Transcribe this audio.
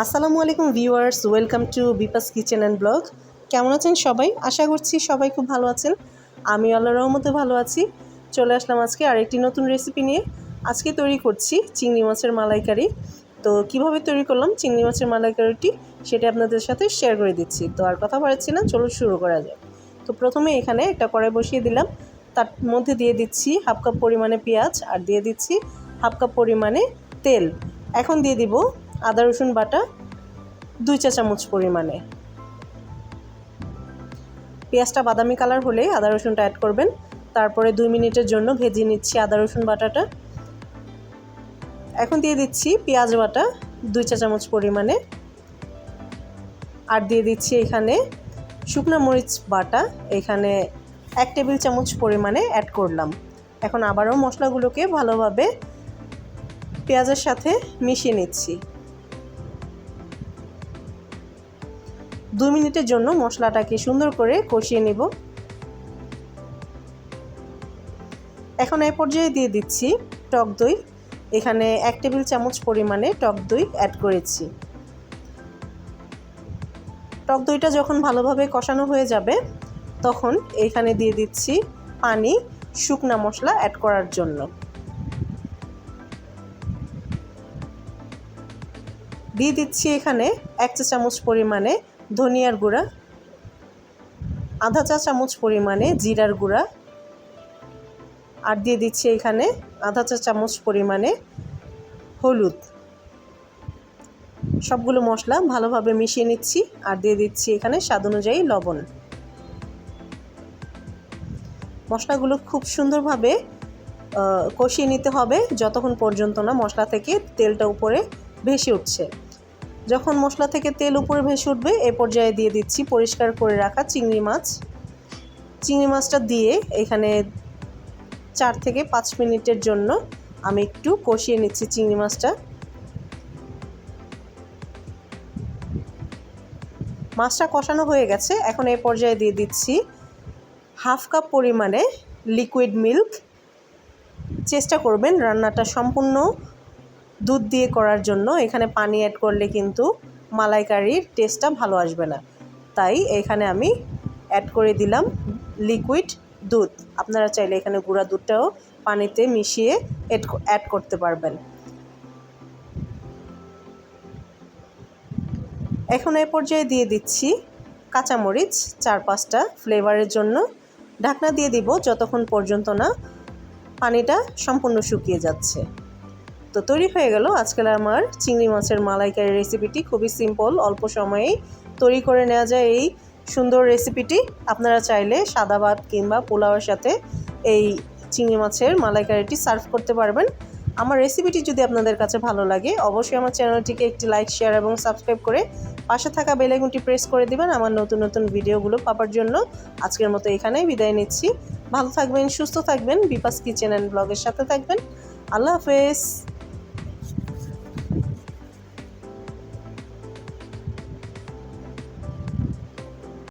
আসসালামু আলাইকুম viewers, welcome to Bipas kitchen and blog. কেমন আছেন সবাই? আশা করছি সবাই খুব ভালো আছেন। আমি আল্লাহ রহমতে ভালো আছি। চলে আসলাম আজকে আরেকটি নতুন রেসিপি নিয়ে। আজকে তৈরি করছি চিংড়ি মাছের মালাইকারি। তো কীভাবে তৈরি করলাম চিংড়ি মাছের মালাইকারিটি সেটা আপনাদের সাথে শেয়ার করে দিচ্ছি। তো আর কথা বাড়াচ্ছি না চলো শুরু করা যাক। তো প্রথমে এখানে একটা কড়াই বসিয়ে দিলাম। তার মধ্যে দিয়ে দিচ্ছি হাফ কাপ পরিমাণে পেঁয়াজ আর দিয়ে দিচ্ছি হাফ কাপ পরিমাণে তেল। এখন দিয়ে দিব আদা, রসুন বাটা, দুই চা চামচ পরিমাণে। পেঁয়াজটা বাদামি কালার হলে আদা, রসুনটা অ্যাড করবেন। তারপরে দুই মিনিটের জন্য ভেজে নিচ্ছি আদা, রসুন বাটাটা। এখন দিয়ে দিচ্ছি পেঁয়াজ বাটা, দুই চা চামচ পরিমাণে। আর দিয়ে দিচ্ছি এখানে শুকনো মরিচ বাটা। এখানে এক টেবিল চামচ পরিমাণে অ্যাড করলাম। এখন আবারও মশলাগুলোকে ভালোভাবে পেঁয়াজের সাথে মিশিয়ে নিচ্ছি। দুই মিনিটের জন্য মশলাটাকে সুন্দর করে কষিয়ে নেব। এখন এই পর্যায়ে দিয়ে দিচ্ছি টক দই। এখানে এক টেবিল চামচ পরিমাণে টক দই অ্যাড করেছি। টক দইটা যখন ভালোভাবে কষানো হয়ে যাবে, তখন এখানে দিয়ে দিচ্ছি পানি শুকনা মশলা অ্যাড করার জন্য। দিয়ে দিচ্ছি এখানে এক চা চামচ পরিমাণে ধনিয়ার গুঁড়া, আধা চা চামচ পরিমাণে জিরার গুঁড়া, আর দিয়ে দিচ্ছি এখানে আধা চা চামচ পরিমাণে হলুদ। সবগুলো মশলা ভালোভাবে মিশিয়ে নিচ্ছি আর দিয়ে দিচ্ছি এখানে স্বাদ অনুযায়ী লবণ। মশলাগুলো খুব সুন্দরভাবে কষিয়ে নিতে হবে যতক্ষণ পর্যন্ত না মশলা থেকে তেলটা উপরে ভেসে উঠছে। যখন মশলা থেকে তেল উপরে ভেসে উঠবে, এ পর্যায়ে দিয়ে দিচ্ছি পরিষ্কার করে রাখা চিংড়ি মাছ। চিংড়ি মাছটা দিয়ে এখানে চার থেকে পাঁচ মিনিটের জন্য আমি একটু কষিয়ে নিচ্ছি চিংড়ি মাছটা। মাছটা কষানো হয়ে গেছে, এখন এই পর্যায়ে দিয়ে দিচ্ছি হাফ কাপ পরিমাণে লিকুইড মিল্ক চেষ্টা করবেন রান্নাটা সম্পূর্ণ দুধ দিয়ে করার জন্য এখানে পানি অ্যাড করলে কিন্তু মালাইকারির টেস্টটা ভালো আসবে না। তাই এখানে আমি অ্যাড করে দিলাম লিকুইড দুধ। আপনারা চাইলে এখানে গুঁড়া দুধটাও পানিতে মিশিয়ে অ্যাড করতে পারবেন। এখন এই পর্যায়ে দিয়ে দিচ্ছি কাঁচামরিচ চার পাঁচটা ফ্লেভারের জন্য। ঢাকনা দিয়ে দিব যতক্ষণ পর্যন্ত না পানিটা সম্পূর্ণ শুকিয়ে যাচ্ছে। তো তৈরি হয়ে গেল আজকাল আমার চিংড়ি মাছের মালাইকারি রেসিপিটি খুবই সিম্পল অল্প সময়েই তৈরি করে নেওয়া যায় এই সুন্দর রেসিপিটি আপনারা চাইলে সাদা ভাত কিংবা পোলাওয়ের সাথে এই চিংড়ি মাছের মালাইকারিটি সার্ভ করতে পারবেন। আমার রেসিপিটি যদি আপনাদের কাছে ভালো লাগে, অবশ্যই আমার চ্যানেলটিকে একটি লাইক শেয়ার এবং সাবস্ক্রাইব করে পাশে থাকা বেলাইকনটি প্রেস করে দিবেন আমার নতুন নতুন ভিডিওগুলো পাওয়ার জন্য। আজকের মতো এখানেই বিদায় নিচ্ছি। ভালো থাকবেন, সুস্থ থাকবেন। বিপাস কিচেন অ্যান্ড ব্লগের সাথে থাকবেন। আল্লাহ হাফেজ।